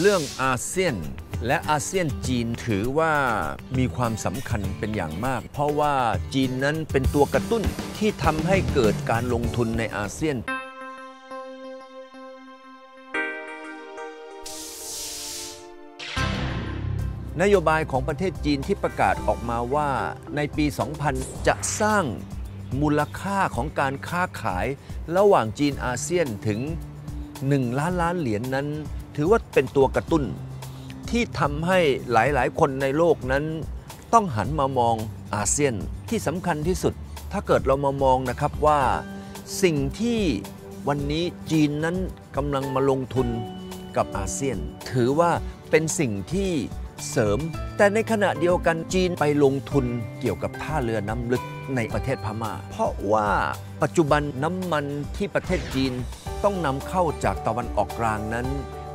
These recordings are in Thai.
เรื่องอาเซียน และอาเซียนจีนถือว่ามีความสำคัญเป็นอย่างมาก เพราะว่าจีนนั้นเป็นตัวกระตุ้นที่ทำให้เกิดการลงทุนในอาเซียน นโยบายของประเทศจีนที่ประกาศออกมาว่าในปี 2000 จะสร้างมูลค่าของการค้าขายระหว่างจีนอาเซียนถึง 1 ล้านล้านเหรียญนนั้น ถือว่าเป็นตัวกระตุ้น ที่ทำให้หลายๆ คนในโลกนั้น ต้องหันมามองอาเซียนที่สำคัญที่สุด ถ้าเกิดเรามามองนะครับว่าสิ่งที่วันนี้จีนนั้นกำลังมาลงทุนกับอาเซียน ถือว่าเป็นสิ่งที่เสริม แต่ในขณะเดียวกันจีนไปลงทุนเกี่ยวกับท่าเรือน้ำลึกในประเทศพมา่า เพราะว่าปัจจุบันน้ำมันที่ประเทศจีนต้องนำเข้าจากตะวันออกกลางนั้น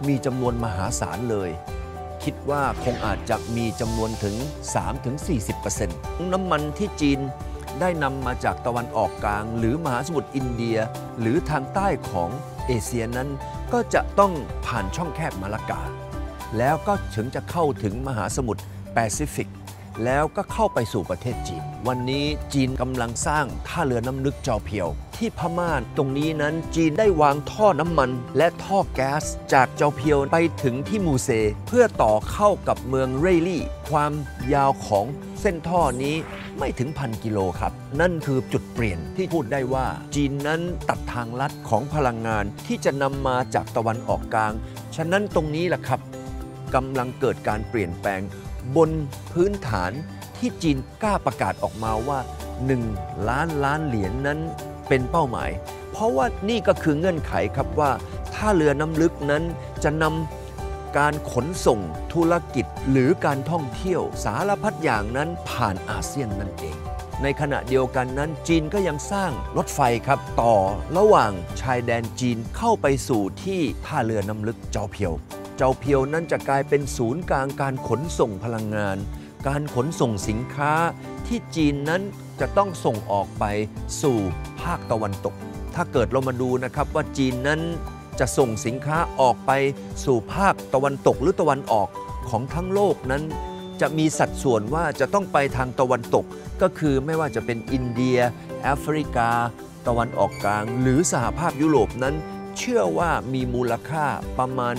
มีจำนวนมหาศาลเลย คิดว่าคงอาจจะมีจำนวนถึง 3-40%น้ำมันที่จีนได้นำมาจากตะวันออกกลาง หรือมหาสมุทรอินเดีย หรือทางใต้ของเอเชียนั้น ก็จะต้องผ่านช่องแคบมาลากา แล้วก็ถึงจะเข้าถึงมหาสมุทรแปซิฟิก แล้วก็เข้าไปสู่ประเทศจีน วันนี้จีนกำลังสร้างท่าเรือน้ำลึกจอเพียว ที่พม่าตรงนี้นั้นจีนได้วางท่อน้ำมัน และท่อแก๊สจากเจ้าเพียวไปถึงที่มูเซ เพื่อต่อเข้ากับเมืองเรลี่ ความยาวของเส้นท่อนี้ไม่ถึงพันกิโลครับ นั่นคือจุดเปลี่ยนที่พูดได้ว่า จีนนั้นตัดทางลัดของพลังงานที่จะนำมาจากตะวันออกกลาง ฉะนั้นตรงนี้แหละครับกำลังเกิดการเปลี่ยนแปลงบนพื้นฐาน ที่จีนกล้าประกาศออกมาว่า 1 ล้านล้านเหรียญนนั้นเป็นเป้าหมาย เพราะว่านี่ก็คือเงื่อนไขครับว่า ถ้าเรือน้ำลึกนั้นจะนำการขนส่งธุรกิจหรือการท่องเที่ยวสารพัดอย่างนั้นผ่านอาเซียนนั่นเองในขณะเดียวกันนั้นจีนก็ยังสร้างรถไฟครับ ต่อระหว่างชายแดนจีนเข้าไปสู่ที่ท่าเรือน้ำลึกเจ้าเพียว เจ้าเพียวนั้นจะกลายเป็นศูนย์กลางการขนส่งพลังงาน การขนส่งสินค้าที่จีนนั้นจะต้องส่งออกไปสู่ภาคตะวันตก ถ้าเกิดเรามาดูนะครับว่าจีนนั้นจะส่งสินค้าออกไปสู่ภาคตะวันตกหรือตะวันออกของทั้งโลกนั้น จะมีสัดส่วนว่าจะต้องไปทางตะวันตก ก็คือไม่ว่าจะเป็นอินเดีย แอฟริกา ตะวันออกกลาง หรือสหภาพยุโรปนั้น เชื่อว่ามีมูลค่าประมาณ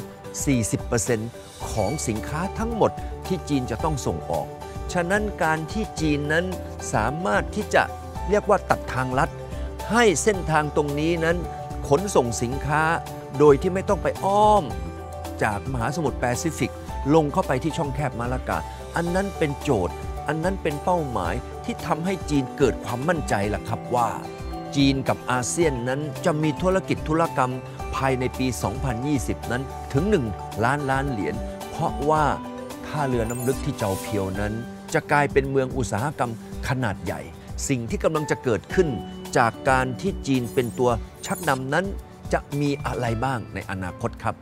40%ของสินค้าทั้งหมดที่จีนจะต้องส่งออก ฉะนั้นการที่จีนนั้นสามารถที่จะเรียกว่าตัดทางลัด ให้เส้นทางตรงนี้นั้นขนส่งสินค้าโดยที่ไม่ต้องไปอ้อม จากมหาสมุทรแปซิฟิก ลงเข้าไปที่ช่องแคบมาลากา อันนั้นเป็นโจทย์ อันนั้นเป็นเป้าหมายที่ทำให้จีนเกิดความมั่นใจล่ะครับว่า จีนกับอาเซียนนั้นจะมีธุรกิจธุรกรรม ภายในปี 2020 นั้นถึง 1 ล้านล้านเหรียญ เพราะว่าท่าเรือน้ำลึกที่เจ้าเพียวนั้น จะกลายเป็นเมืองอุตสาหกรรมขนาดใหญ่ สิ่งที่กำลังจะเกิดขึ้น จากการที่จีนเป็นตัวชักนำนั้นจะมีอะไรบ้างในอนาคตครับ